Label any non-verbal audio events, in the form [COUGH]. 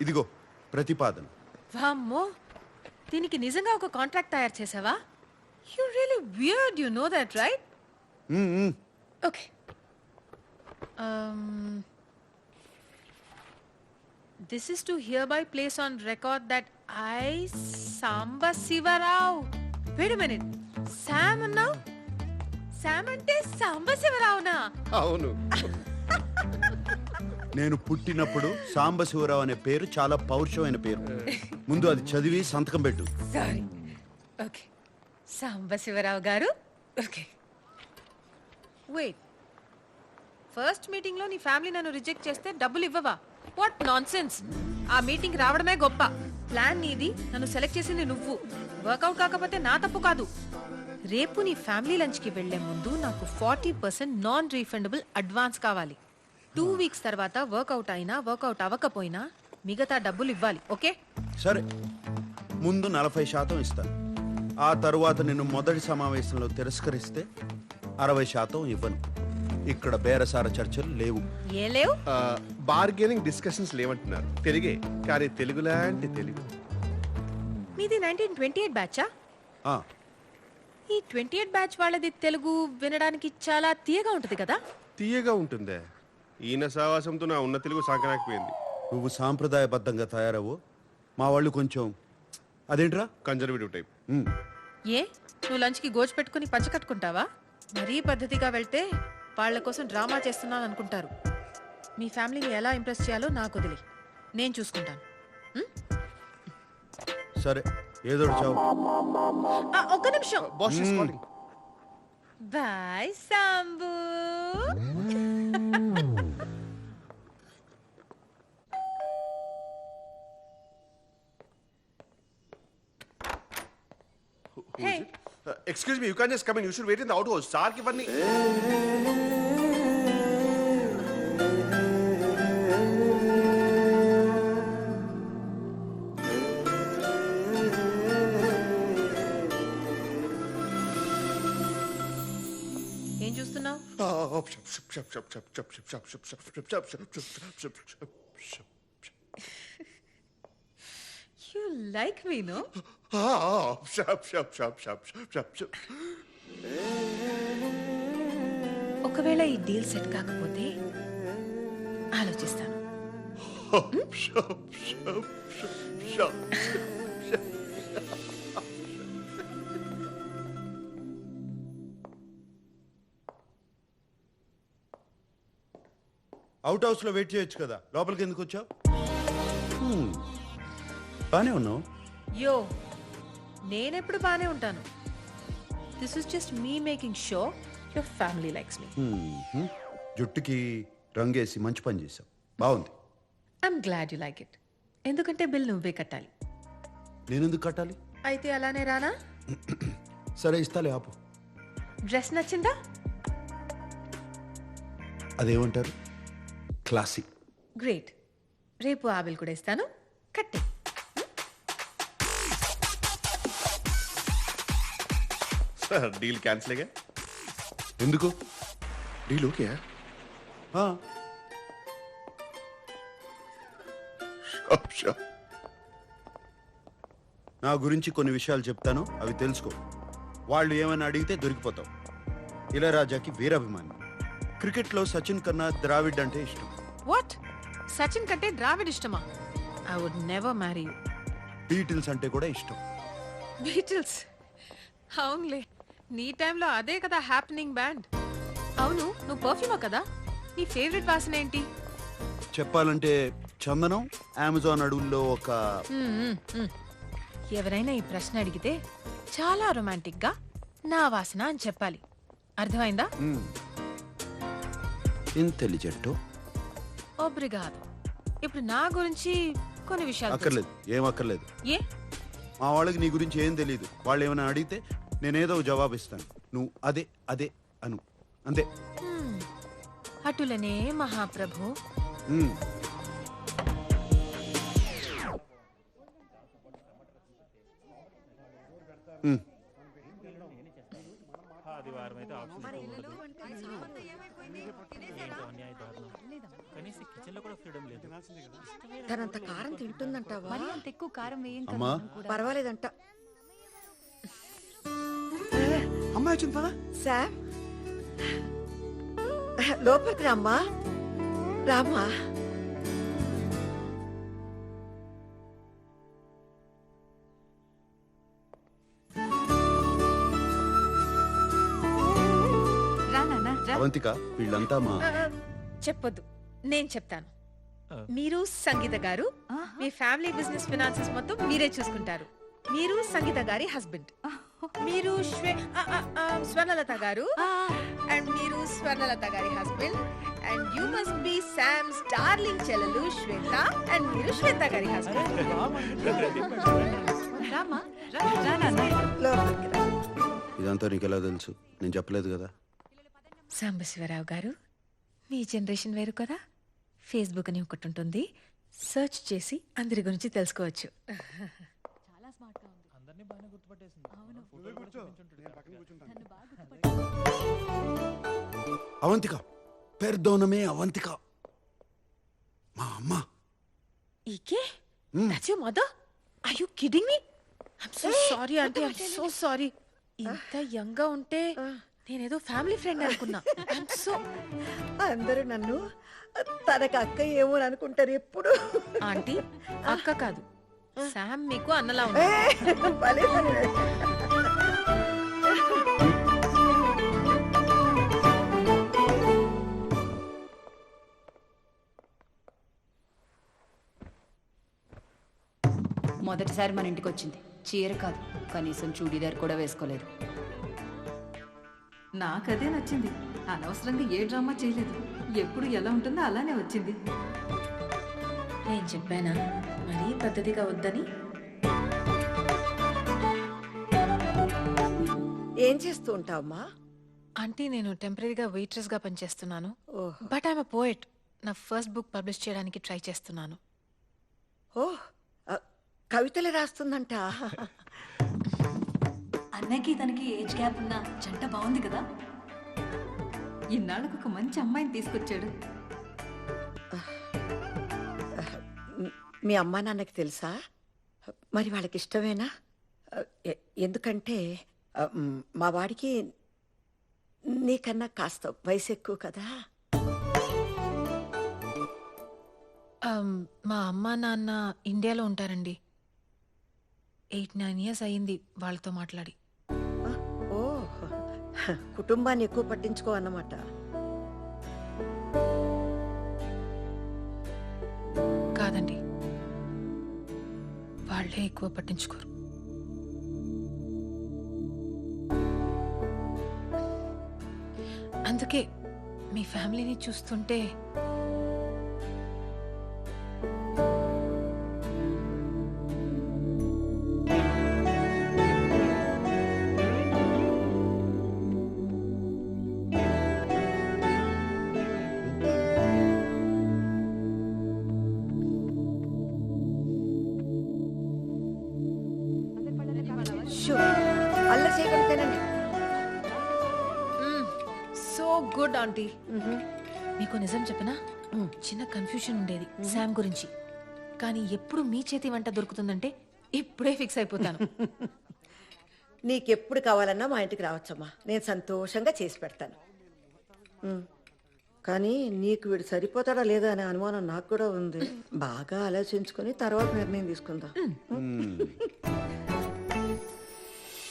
ఇదిగో ప్రతిపాదన. వామ్మో దీనికి నిజంగా ఒక కాంట్రాక్ట్ తయారు చేసావా? You really weird you know that right. Okay Um, this is to hereby place on record that I Samba Sivarao wait minute Sam అన్నావు శామ్ అంటే సాంబ శివరావునా అవును. నేను పుట్టినప్పుడు సాంబశివరావు అనే పేరు చాలా పౌరుషమైన పేరు. ముందు అది చదివి సంతకం పెట్టు. సారీ ఓకే సాంబశివరావు గారు? ఓకే వెయిట్ ఫస్ట్ మీటింగ్లో నీ ఫ్యామిలీ నన్ను రిజెక్ట్ చేస్తే డబ్బులు ఇవ్వవా? వాట్ నాన్ ఆ మీటింగ్ రావడమే గొప్ప. ప్లాన్ నీది. నన్ను సెలెక్ట్ చేసింది నువ్వు. వర్కౌట్ కాకపోతే నా తప్పు కాదు. రేపు నీ ఫ్యామిలీ లంచ్కి వెళ్ళే ముందు నాకు forty percent non refundable advance కావాలి. టూ వీక్స్ తర్వాత వర్కౌట్ అయినా వర్కౌట్ అవ్వకపోయినా మిగతా డబ్బులు ఇవ్వాలి ఓకే? సరే. ముందు నలభై శాతం ఇస్తాను ఆ తరువాత నిన్ను మొదటి సమావేశంలో తిరస్కరిస్తే అరవై శాతం ఇవ్వను. ఇక్కడ బేరసార చర్చలు లేవు. ఏ లేవు? బార్గెనింగ్ డిస్కషన్స్ లేవంటున్నారు. తెలుగే కానీ తెలుగు లాంటి తెలుగు. మీది నైన్టీన్ ట్వంటీ ఎయిట్ బ్యాచా? ఆ, ఈ ట్వంటీ ఎయిట్ బ్యాచ్ వాళ్ళది తెలుగు వినడానికి చాలా తీయగా ఉంటుంది కదా? తీయగా ఉంటుందే. ఈయన సావాసంతో నా ఉన్న తెలుగు సాగనాకపోయింది నువ్వు సాంప్రదాయబద్ధంగా తయారవు మా వాళ్ళు కొంచెం అదేంట్రా? Conservative type. ఉమ్, ఏ? నువ్వు లంచ్కి గోజు పెట్టుకుని పంచ కట్టుకుంటావా? మరీ పద్ధతిగా వెళ్తే వాళ్ళ కోసం డ్రామా చేస్తున్నాను అనుకుంటారు. మీ ఫ్యామిలీని ఎలా ఇంప్రెస్ చేయాలో నాకు వదిలి. నేను చూసుకుంటాను. సరే. ఏదో చావు. ఆ, ఒక్క నిమిషం. Boss boy Sambu hey excuse me you can just come in you should wait in the out house సార్కి ఇవన్నీ యు లైక్ మీ నో ఒకవేళ ఈ డీల్ సెట్ కాకపోతే ఆలోచిస్తాను అవుట్ హౌస్లో వెయిట్ చేయొచ్చు కదా. లోపలికి ఎందుకు వచ్చావు? బానే ఉన్నావు. యో నేనెప్పుడు బానే ఉంటాను. This is just me making show your family likes me. జుట్టుకి రంగేసి మంచి పని చేసావు బాగుంది. I'm glad you like it ఎందుకంటే బిల్ నువ్వే కట్టాలి. నేనెందుకు కట్టాలి? అయితే అలానే రానా? సరే ఇస్తాలే ఆపు. డ్రెస్ నచ్చిందా? అదేమంటారు? క్లాసిక్ గ్రేట్ రేపు ఆ బిల్ కూడా ఇస్తాను. కట్టే. డీల్ క్యాన్సిల్ ఎందుకు? డీల్ ఓకే నా గురించి కొన్ని విషయాలు చెప్తాను అవి తెలుసుకో. వాళ్ళు ఏమైనా అడిగితే దొరికిపోతావు. ఇళయరాజాకి వీరాభిమాని. క్రికెట్లో సచిన్ కన్నా ద్రావిడ్ అంటే ఇష్టం. వాట్? సచిన్ కంటే ద్రావిడ్ ఇష్టమా? I would never marry you Beatles అంటే కూడా ఇష్టం. బీటిల్స్? అవునులే. నీ టైంలో అదే కదా హ్యాపెనింగ్ బ్యాండ్ అవును నువ్వు పర్ఫ్యూమా కదా? నీ ఫేవరెట్ వాసన ఏంటి? చెప్పాలంటే చందనం అమెజాన్ అడవుల్లో ఒక మ్మ్, మ్మ్, మ్మ్. ఎవరైనా ఈ ప్రశ్న అడిగితే చాలా రొమాంటిక్గా నా వాసన అని చెప్పాలి. అర్థమైందా? ఇంటెలిజెంట్? ఒబ్రిగాదు ఇప్పుడు నా గురించి కొన్ని విషయాలు తెలుసు. అక్కర్లేదు ఏం అక్కర్లేదు. ఏ? మా వాళ్ళకి నీ గురించి ఏం తెలియదు వాళ్ళు ఏమైనా అడిగితే నేనేదో జవాబు ఇస్తాను నువ్వు అదే అదే అను. అంతే. అటులనే మహాప్రభు. మ్మ్. మ్మ్. తనంత కారం తింటుందంటావా? మరి అంత ఎక్కువ కారం వేయం కదా అమ్మా. మనం కూడా. పర్వాలేదంట. అమ్మాయి వచ్చింది? పదా శామ్ లోపలికి రామ్మా. రామ్మా. అవంతిక వీళ్ళంతా మా చెప్పొద్దు. నేను చెప్తాను. మీరు సంగీత గారు మీ ఫ్యామిలీ బిజినెస్ ఫినాన్సెస్ మొత్తం మీరే చూసుకుంటారు. మీరు సంగీత గారి హస్బెండ్. మీరు స్వర్ణలత గారు అండ్ మీరు స్వర్ణలత గారి husband. And you must be Sam's darling చెల్లెలు శ్వేత అండ్ మీరు శ్వేత గారి హస్బెండ్. రామా ఇదంతా నీకు ఎలా తెలుసు? నేను చెప్పలేదు కదా. సాంబశివరావు గారు మీ జనరేషన్ వేరు కదా. ఫేస్బుక్ అని ఒకటి ఉంటుంది. సెర్చ్ చేసి అందరి గురించి తెలుసుకోవచ్చు. చాలా స్మార్ట్గా ఉంది అవంతిక పెర్దోనమే అవంతిక. మా అమ్మ. ఈకే that's your mother are you kidding me I'm so sorry aunty I'm so sorry ఇంత యంగ్గా ఉంటే నేనేదో ఫ్యామిలీ ఫ్రెండ్ అనుకున్నా. సో అందరూ నన్ను తనకు అక్క ఏమో అని అనుకుంటారు ఎప్పుడు. ఆంటీ అక్క కాదు. శామ్ మీకు అన్నలా ఉంది భలే. మొదటిసారి మన ఇంటికి వచ్చింది. చీర కాదు. కనీసం చూడీదార్ కూడా వేసుకోలేదు. నాకదే నచ్చింది. అనవసరంగా ఏ డ్రామా చేయలేదు. ఎప్పుడు ఎలా ఉంటుందో అలానే వచ్చింది. నేను చెప్పానా? మరీ పద్ధతిగా వద్దని? ఏం చేస్తూ ఉంటావమ్మా? ఆంటీ నేను టెంపరీగా వెయిట్రెస్గా పనిచేస్తున్నాను. ఓహ్. But I'm poet. నా ఫస్ట్ బుక్ పబ్లిష్ చేయడానికి ట్రై చేస్తున్నాను. ఓ ఆ, కవితలు రాస్తుందంట. అన్నకి తనకి ఏజ్ గ్యాప్ ఉన్న జంట బాగుంది కదా? ఇన్నాళ్ళకు ఒక మంచి అమ్మాయిని తీసుకొచ్చాడు. మ్, అమ్మా నాన్నకి తెలుసా? మరి వాళ్ళకి ఇష్టమేనా? ఎందుకంటే మ్, వాడికి నీకన్నా కాస్త వయసు ఎక్కువ కదా? Um, మా అమ్మ నాన్న ఇండియాలో ఉంటారండి. ఎయిట్ నైన్ ఇయర్స్ అయ్యింది వాళ్ళతో మాట్లాడి. కుటుంబాన్ని ఎక్కువ పట్టించుకో అన్నమాట. కాదండి. వాళ్ళే ఎక్కువ పట్టించుకోరు. అందుకే మీ ఫ్యామిలీని చూస్తుంటే షూ సో గుడ్ ఆంటీ. మీకు నిజం చెప్పనా? చిన్న కన్ఫ్యూషన్ ఉండేది శామ్ గురించి. కానీ ఎప్పుడు మీ చేతి వంట దొరుకుతుందంటే ఇప్పుడే ఫిక్స్ అయిపోతాను. [LAUGHS] నీకెప్పుడు కావాలన్నా మా ఇంటికి రావచ్చమ్మా. నేను సంతోషంగా చేసి పెడతాను. ఉమ్. కానీ నీకు వీడు సరిపోతాడా లేదా అనే అనుమానం నాకు కూడా ఉంది. బాగా ఆలోచించుకొని తర్వాత నిర్ణయం తీసుకుందాం.